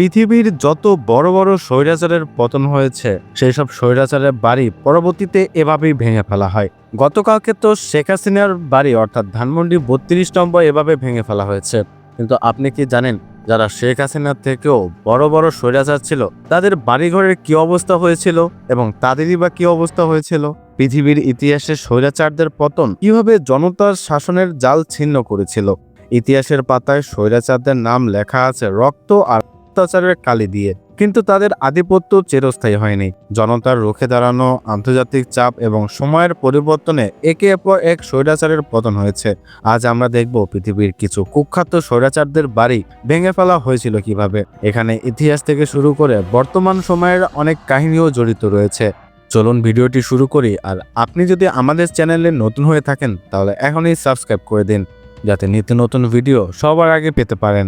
পৃথিবীর যত বড় বড় স্বৈরাচারের পতন হয়েছে, সেই সব স্বৈরাচারের বাড়ি পরবর্তীতে এভাবেই ভেঙে ফেলা হয়। গতকালকে তো শেখ হাসিনার বাড়ি, অর্থাৎ ধানমন্ডি বত্রিশ নম্বর, এভাবে ভেঙে ফেলা হয়েছে। কিন্তু আপনি কি জানেন, যারা শেখ হাসিনার থেকেও বড় বড় স্বৈরাচার ছিল, তাদের বাড়িঘরের কি অবস্থা হয়েছিল এবং তাদেরই বা কি অবস্থা হয়েছিল? পৃথিবীর ইতিহাসে স্বৈরাচারদের পতন কীভাবে জনতার শাসনের জাল ছিন্ন করেছিল? ইতিহাসের পাতায় স্বৈরাচারদের নাম লেখা আছে রক্ত আর অত্যাচারের কালি দিয়ে, কিন্তু তাদের আধিপত্য চিরস্থায়ী হয়নি। জনতার রুখে দাঁড়ানো, আন্তর্জাতিক চাপ এবং সময়ের পরিবর্তনে একে পর এক স্বৈরাচারের পতন হয়েছে। আজ আমরা দেখব পৃথিবীর কিছু কুখ্যাত স্বৈরাচারদের বাড়ি ভেঙে ফেলা হয়েছিল কীভাবে। এখানে ইতিহাস থেকে শুরু করে বর্তমান সময়ের অনেক কাহিনীও জড়িত রয়েছে। চলুন ভিডিওটি শুরু করি, আর আপনি যদি আমাদের চ্যানেলে নতুন হয়ে থাকেন, তাহলে এখনই সাবস্ক্রাইব করে দিন, যাতে নিত্য নতুন ভিডিও সবার আগে পেতে পারেন।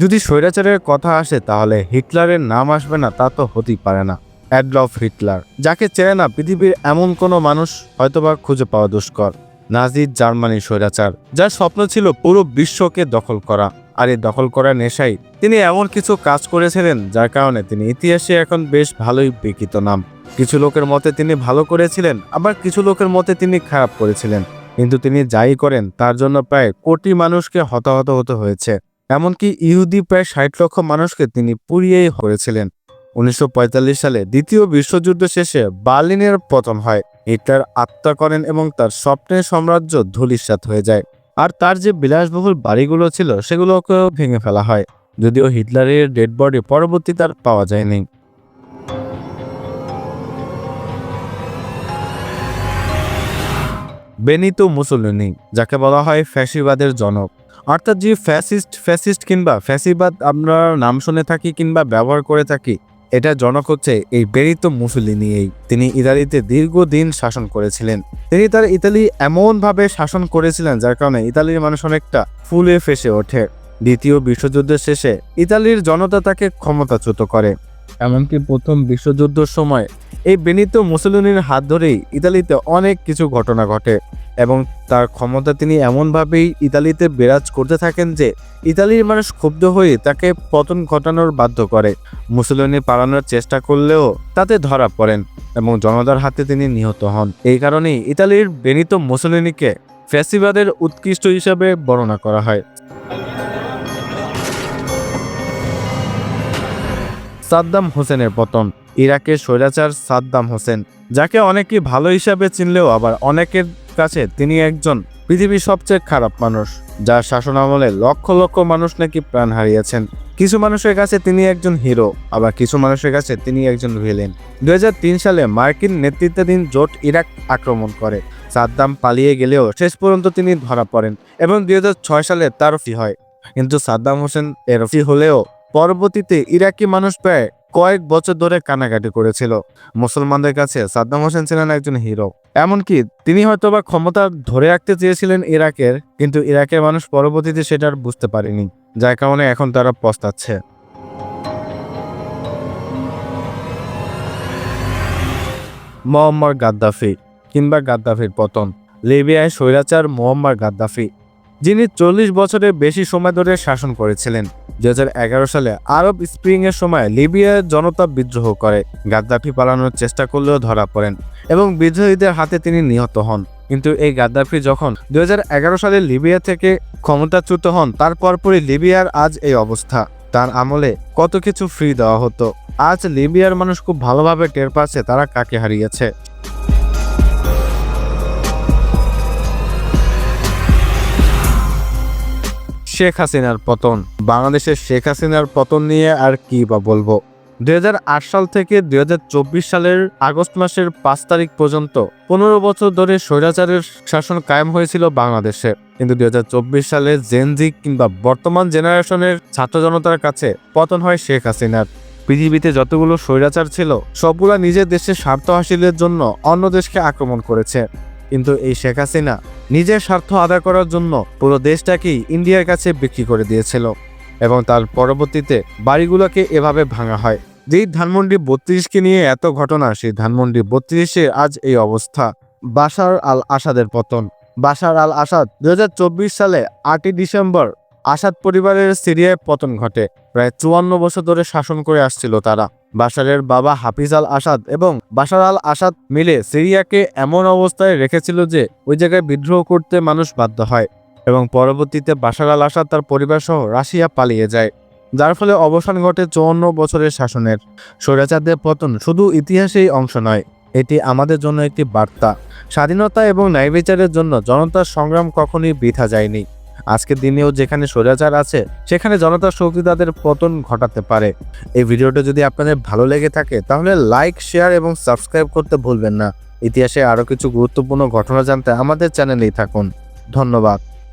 যদি স্বৈরাচারের কথা আসে তাহলে হিটলারের নাম আসবে না, তা তো হতেই পারে না। অ্যাডলফ হিটলার, যাকে চেনে না পৃথিবীর এমন কোনো মানুষ হয়তোবা খুঁজে পাওয়া দুষ্কর। নাজি জার্মানি স্বৈরাচার, যার স্বপ্ন ছিল পুরো বিশ্বকে দখল করা। আর এই দখল করার নেশায় তিনি এমন কিছু কাজ করেছিলেন, যার কারণে তিনি ইতিহাসে এখন বেশ ভালোই বিকৃত নাম। কিছু লোকের মতে তিনি ভালো করেছিলেন, আবার কিছু লোকের মতে তিনি খারাপ করেছিলেন। কিন্তু তিনি যাই করেন, তার জন্য প্রায় কোটি মানুষকে হতাহত হতে হয়েছে। এমনকি ইহুদি প্রায় ষাট লক্ষ মানুষকে তিনি পুড়িয়েই করেছিলেন। উনিশশো সালে দ্বিতীয় বিশ্বযুদ্ধ শেষে বার্লিনের পতন হয়। হিটলার আত্মা করেন এবং তার স্বপ্নের সাম্রাজ্য ধূলিসাৎ হয়ে যায়। আর তার যে বিলাসবহুল বাড়িগুলো ছিল, সেগুলোকেও ভেঙে ফেলা হয়। যদিও হিটলারের ডেড বডি পরবর্তী তার পাওয়া যায়নি। বেনিতো মুসলিনি, যাকে বলা হয় ফ্যাসিবাদের জনক। অর্থাৎ যে ফ্যাসিস্ট ফ্যাসিস্ট কিংবা ফ্যাসিবাদ আমরা নাম শুনে থাকি কিংবা ব্যবহার করে থাকি, এটা জনক হচ্ছে এই বেনিতো মুসলিনি এই। তিনি ইতালিতে দীর্ঘদিন শাসন করেছিলেন। তিনি তার ইতালি এমনভাবে শাসন করেছিলেন যার কারণে ইতালির মানুষ অনেকটা ফুলে ফেসে ওঠে। দ্বিতীয় বিশ্বযুদ্ধের শেষে ইতালির জনতা তাকে ক্ষমতাচ্যুত করে। এমনকি প্রথম বিশ্বযুদ্ধের সময় এই বেনিতো মুসলিনের হাত ধরেই ইতালিতে অনেক কিছু ঘটনা ঘটে। এবং তার ক্ষমতা তিনি এমনভাবেই ইতালিতে বিরাজ করতে থাকেন যে ইতালির মানুষ ক্ষুব্ধ হয়ে তাকে পতন ঘটানোর বাধ্য করে। মুসলিনী পালানোর চেষ্টা করলেও তাতে ধরা পড়েন এবং জনতার হাতে তিনি নিহত হন। এই কারণেই ইতালির বেনিতো মুসলিনীকে ফ্যাসিবাদের উৎকৃষ্ট হিসাবে বর্ণনা করা হয়। সাদ্দাম হোসেনের পতন। ইরাকের স্বৈরাচার সাদ্দাম হোসেন, যাকে অনেকে ভালো হিসাবে চিনলেও আবার অনেকের কাছে তিনি একজন পৃথিবীর সবচেয়ে খারাপ মানুষ, যার শাসনামলে লক্ষ লক্ষ মানুষ নাকি প্রাণ হারিয়েছেন। কিছু মানুষের কাছে তিনি একজন হিরো, আবার কিছু মানুষের কাছে তিনি একজন ভিলেন। দুই হাজার তিন সালে মার্কিন নেতৃত্বাধীন জোট ইরাক আক্রমণ করে। সাদ্দাম পালিয়ে গেলেও শেষ পর্যন্ত তিনি ধরা পড়েন এবং দুই হাজার ছয় সালে তার ফি হয়। কিন্তু সাদ্দাম হোসেন এর ফি হলেও পরবর্তীতে ইরাকি মানুষ প্রায় কয়েক বছর ধরে কানাকাটি করেছিল। মুসলমানদের কাছে সাদ্দাম হোসেন ছিলেন একজন হিরো। এমনকি তিনি হয়তোবা ক্ষমতা ধরে রাখতে চেয়েছিলেন ইরাকের, কিন্তু ইরাকের মানুষ পরবর্তীতে সেটা আর বুঝতে পারেনি, যার কারণে এখন তারা পস্তাচ্ছে। মোহাম্মদ গাদ্দাফি কিংবা গাদ্দাফির পতন। লিবিয়ায় স্বৈরাচার মোহাম্মদ গাদ্দাফি। যিনি চল্লিশ বছরের বেশি সময় ধরে শাসন করেছিলেন। দু হাজার এগারো সালে আরব স্প্রিং এর সময় লিবিয়ার জনতা বিদ্রোহ করে। গাদ্দাফি পালানোর চেষ্টা করলেও ধরা পড়েন এবং বিদ্রোহীদের হাতে তিনি নিহত হন। কিন্তু এই গাদ্দাফি যখন দুই হাজার এগারো সালে লিবিয়া থেকে ক্ষমতাচ্যুত হন, তার পরপরই লিবিয়ার আজ এই অবস্থা। তার আমলে কত কিছু ফ্রি দেওয়া হতো। আজ লিবিয়ার মানুষ খুব ভালোভাবে টের পাচ্ছে তারা কাকে হারিয়েছে। শেখ হাসিনার পতন। বাংলাদেশের শেখ হাসিনার পতন নিয়ে আর কি বা বলব? দু হাজার আট সাল থেকে দু হাজার চব্বিশ সালের আগস্ট মাসের পাঁচ তারিখ পর্যন্ত পনেরো বছর ধরে স্বৈরাচারের শাসন কায়েম হয়েছিল বাংলাদেশে। কিন্তু দুই হাজার চব্বিশ সালে জেনজি কিংবা বর্তমান জেনারেশনের ছাত্র জনতার কাছে পতন হয় শেখ হাসিনার। পৃথিবীতে যতগুলো স্বৈরাচার ছিল, সবগুলা নিজের দেশের স্বার্থ হাসিলের জন্য অন্য দেশকে আক্রমণ করেছে। কিন্তু এই শেখ হাসিনা নিজের স্বার্থ আদায় করার জন্য পুরো দেশটাকেই ইন্ডিয়ার কাছে বিক্রি করে দিয়েছিল এবং তার পরবর্তীতে বাড়িগুলোকে এভাবে ভাঙা হয়। যেই ধানমন্ডি বত্রিশকে নিয়ে এত ঘটনা, সেই ধানমন্ডি বত্রিশে আজ এই অবস্থা। বাসার আল আসাদের পতন। বাসার আল আসাদ দুই হাজার চব্বিশ সালে আটই ডিসেম্বর আসাদ পরিবারের সিরিয়ায় পতন ঘটে। প্রায় চুয়ান্ন বছর ধরে শাসন করে আসছিল তারা। বাশারের বাবা হাফিজ আল আসাদ এবং বাশার আল আসাদ মিলে সিরিয়াকে এমন অবস্থায় রেখেছিল যে ওই জায়গায় বিদ্রোহ করতে মানুষ বাধ্য হয় এবং পরবর্তীতে বাশার আল আসাদ তার পরিবার সহ রাশিয়া পালিয়ে যায়। যার ফলে অবসান ঘটে চুয়ান্ন বছরের শাসনের। স্বৈরাচারদের পতন শুধু ইতিহাসেই অংশ নয়, এটি আমাদের জন্য একটি বার্তা। স্বাধীনতা এবং ন্যায় বিচারের জন্য জনতার সংগ্রাম কখনোই বৃথা যায়নি। আজকের দিনেও যেখানে স্বৈরাচার আছে, সেখানে জনতার শক্তি তাদের পতন ঘটাতে পারে। এই ভিডিওটা যদি আপনাদের ভালো লেগে থাকে, তাহলে লাইক শেয়ার এবং সাবস্ক্রাইব করতে ভুলবেন না। ইতিহাসে আরও কিছু গুরুত্বপূর্ণ ঘটনা জানতে আমাদের চ্যানেলেই থাকুন। ধন্যবাদ।